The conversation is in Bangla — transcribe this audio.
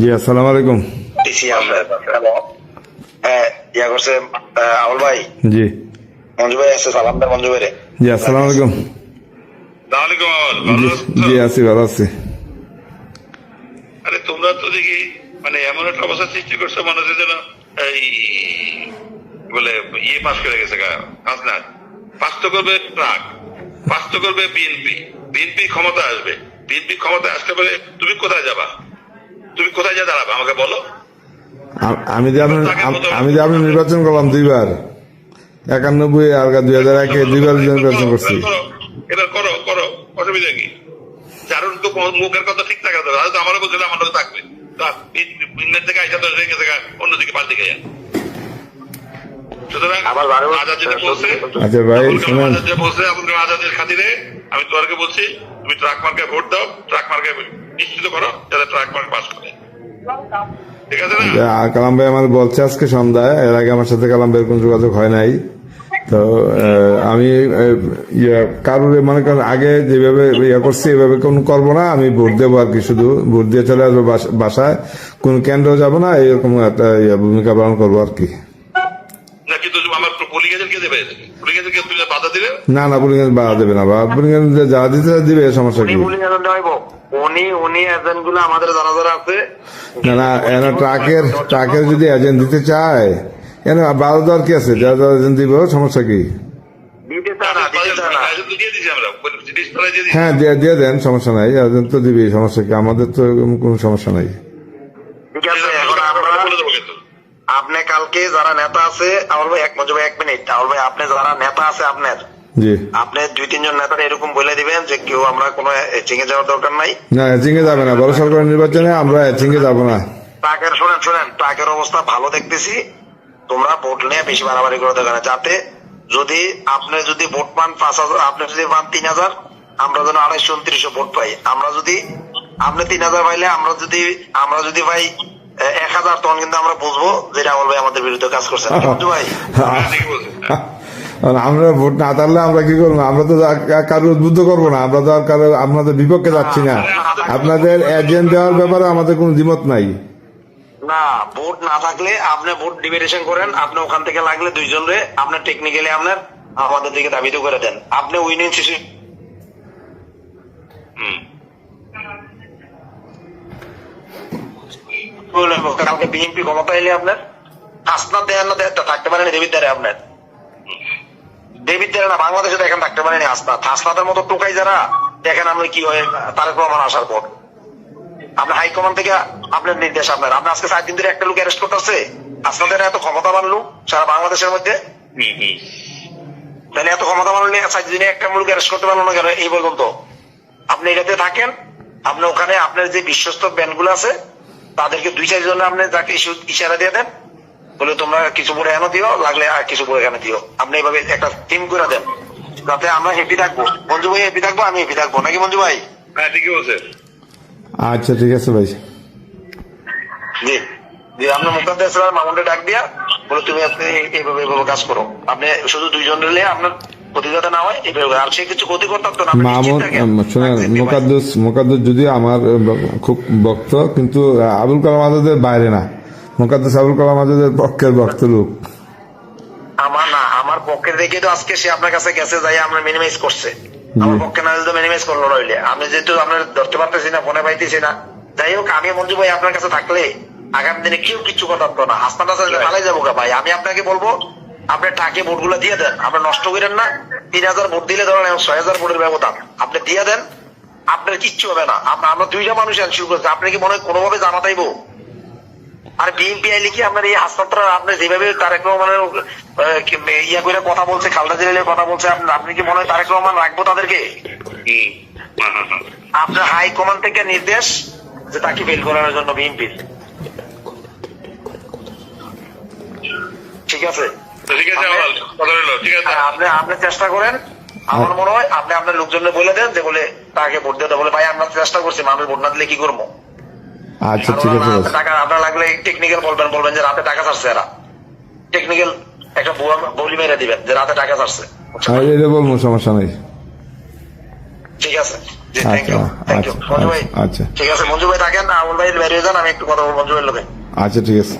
জি আসসালামু আলাইকুম। আমরা। হ্যাঁ ইয়া করছে আমল ভাই। জি। মঞ্জু ভাই আছে সালাম দেন মঞ্জু ভাই জি আসসালামু আলাইকুম। জি আছো? ভালো আছি। আরে তোমরা তো দেখি মানে এমন একটা অবস্থা সৃষ্টি করছ মনে হচ্ছে যেন এই বলে ইয়ে পাস করে গেছে গা হাসনাত পাস তো করবে ট্রাক পাস তো করবে বিএনপি। বিএনপি ক্ষমতা আসবে। বিএনপি ক্ষমতা আসতে পারে তুমি কোথায় যাবা? তুমি কোথায় যা দাঁড়াবে? আমাকে বলো। আমি যে আপনি আম- আমি যে আপনি নির্বাচন করলাম দুইবার। একানব্বই আর দুই হাজার একে দুইবার নির্বাচন করছি। করো, এবার করো করো অসুবিধা কি? যার তো মুখের কথা ঠিক থাকে তো হয়তো আমারও বলছিল আমার লোক থাকবে। তা ইংল্যান্ড থেকে আইসা তো রেখে থেকে অন্যদিকে পাল্টে গেছে সুতরাং আজাদ যেটা বলছে আচ্ছা ভাই শুনেন। আজাদ যেটা বলছে আজাদের খাতিরে আমি তোমাকে বলছি তুমি ট্রাক মার্কে ভোট দাও ট্রাক মার্কে নিশ্চিত করো যাতে ট্রাক মার্ক পাস করে। ঠিক আছে না? কালাম ভাই আমার বলছে আজকে সন্ধ্যায় এর আগে আমার সাথে কালাম ভাইয়ের কোনো যোগাযোগ হয় নাই। তো আমি আহ, কারোর মনে করেন আগে যেভাবে ইয়া করছি এভাবে কোন করব না আমি ভোট দেবো আর কি শুধু। ভোট দিয়ে চলে আসব বাসায়। কোন কেন্দ্র যাব না এরকম একটা ইয়া ভূমিকা পালন করব আর কি। দেবে? বাধা না না পুলিং বাধা দেবে না বা পুলিং যা দিতে চায় দিবে সমস্যা কি? বলি এজেন্ট হইব উনি উনি এজেন্টগুলো আমাদের যারা যারা আছে। না না এনে ট্রাকের ট্রাকের যদি এজেন্ট দিতে চায় এনে বারো দেওয়ার কি আছে? যা যা এজেন্ট দিব সমস্যা কি? দিতে চায় না দিতে চায় না। দিয়ে দিছি আমরা। জিনিস ফেলাই দিয়ে দিছি। হ্যাঁ দিয়ে দিয়ে দেন সমস্যা নাই। এজেন্ট তো দিবি সমস্যা কি? আমাদের তো এরকম কোনো সমস্যা নাই ঠিক আছে এখন আমরা বলে দেবো কিন্তু আপনি কালকে যারা নেতা আছে আমল ভাই এক ভাই এক মিনিট। আমল ভাই আপনি যারা নেতা আছে আপনার। আপনি দুই তিনজন নেতারা এরকম বলে দিবেন যে কেউ আমরা কোনো চিঙে যাওয়ার দরকার নাই। না যাবে না। বড় নির্বাচনে আমরা যাব না। শোনেন শোনেন টাকের অবস্থা ভালো দেখতেছি। তোমরা ভোট নিয়ে বেশি বাড়াবাড়ি করে না যাতে যদি আপনি যদি ভোট পান পাঁচ হাজার আপনি যদি পান তিন হাজার আমরা যেন আড়াইশো উনত্রিশশো ভোট পাই। আমরা যদি আপনি তিন হাজার পাইলে আমরা যদি আমরা যদি ভাই এ, এক হাজার তখন কিন্তু আমরা বুঝব যে রাহুল ভাই আমাদের বিরুদ্ধে কাজ করছেন ভাই আমরা ভোট না তাহলে আমরা কি করব? আমরা তো উদ্বুদ্ধ করব না। আমরা তো আর কারও আপনাদের বিপক্ষে যাচ্ছি না। আপনাদের এজেন্ট দেওয়ার ব্যাপারে আমাদের কোনো দ্বিমত নাই। না ভোট না থাকলে আপনি ভোট ডিভিডেশন করেন। আপনি ওখান থেকে লাগলে দুইজন রে আপনার টেকনিক্যালি আপনার আমাদের দিকে দাবিত করে দেন। আপনি উইনিং সিচুয়েশন হুম। কালকে বিএনপি ক্ষমতা এলে আপনার হাসনাত না থাকতে পারেনি দেবীর দ্বারে আপনার। দেবীর দ্বারে না বাংলাদেশে দেখেন থাকতে পারেনি হাসনাত। হাসনাতের মতো টোকাই যারা দেখেন আপনি কি হয় তারেক রহমান আসার পর। আপনার হাইকমান্ড থেকে আপনার নির্দেশ আপনার। আপনি আজকে চার দিন ধরে একটা লোক অ্যারেস্ট করতেছে। এত ক্ষমতা বানলো সারা বাংলাদেশের মধ্যে। তাহলে এত ক্ষমতা বানলে চার দিনে একটা লোক অ্যারেস্ট করতে পারল না কেন? এই পর্যন্ত। আপনি এটাতে থাকেন আপনি ওখানে আপনার যে বিশ্বস্ত ব্যান্ড আছে তাদেরকে দুই চার জন্য আপনি তাকে ইশারা দিয়ে দেন বলে তোমরা কিছু পরে এনে দিও লাগলে আর কিছু পরে এখানে দিও। আপনি এইভাবে একটা টিম করে দেন যাতে আমরা হেপি থাকব। মঞ্জু ভাই হেপি থাকব আমি হেপি থাকব। নাকি মঞ্জু ভাই? হ্যাঁ ঠিকই বলছেন। আচ্ছা ঠিক আছে ভাই। জি। জি আপনার মুখাদ্দার স্যার মামুনকে ডাক দিয়া বলে তুমি আপনি এইভাবে এইভাবে কাজ করো। আপনি শুধু দুইজন নিলে আপনার যদি আমার খুব ভক্ত কিন্তু আবুল কালাম আজাদের বাইরে না। মোকাদ্দুস আবুল কালাম আজাদের পক্ষের ভক্ত লোক। আমার না আমার পক্ষে দেখে তো আজকে সে আপনার কাছে গেছে যাই আমরা মিনিমাইজ করছে। আমার পক্ষে না মিনিমাইজ করল আমি যেহেতু আপনার ধরতে পারতেছি না ফোনে পাইতেছি না। যাই হোক আমি মঞ্জু ভাই আপনার কাছে থাকলে আগামী দিনে কেউ কিছু কথা না। হাসপাতাল আসলে ভালাই যাব ভাই। আমি আপনাকে বলব আপনি টাকে ভোটগুলো দিয়ে দেন আপনি নষ্ট করেন না। তিন হাজার ভোট দিলে ধরেন ছয় হাজার ভোটের ব্যবধান। আপনি দিয়ে দেন আপনার কিচ্ছু হবে না। আমরা আমরা দুইটা মানুষ শুরু করছি। আপনি কি মনে হয় কোনোভাবে জানাতাইবো আর বিএনপি আইলে কি আপনার এই হাসপাতাল আপনি যেভাবে তারেক রহমানের ইয়া করে কথা বলছে খালদা জিলালের কথা বলছে আপনি কি মনে হয় তারেক রহমান রাখব তাদেরকে। হ্যাঁ, হ্যাঁ, হ্যাঁ। আপনার হাই কমান্ড থেকে নির্দেশ যে তাকে বেল করানোর জন্য বিএনপির। ঠিক আছে? ঠিক আছে ঠিক আছে। আপনি আপনি চেষ্টা করেন। আমার মনে হয় আপনি আপনার লোকজনকে বলে দেন যে বলে তাকে ভোট দিতে বলে ভাই আমরা চেষ্টা করছি মানুষ ভোট না দিলে কি করব? আচ্ছা ঠিক আছে টাকা আপনার লাগলে টেকনিক্যাল বলবেন বলবেন যে রাতে টাকা এরা। টেকনিক্যাল একটা বুয়া বলি মেরে দিবেন যে রাতে টাকা ছাড়ছে। এটা বলব সমস্যা নাই। ঠিক আছে। থ্যাংক ইউ আচ্ছা, থ্যাংক ইউ আচ্ছা, ভাই আচ্ছা। ঠিক আছে মঞ্জু ভাই থাকেন আমল ভাই বেরিয়ে যান আমি একটু কথা বলব মঞ্জু ভাইয়ের লোকে। আচ্ছা ঠিক আছে।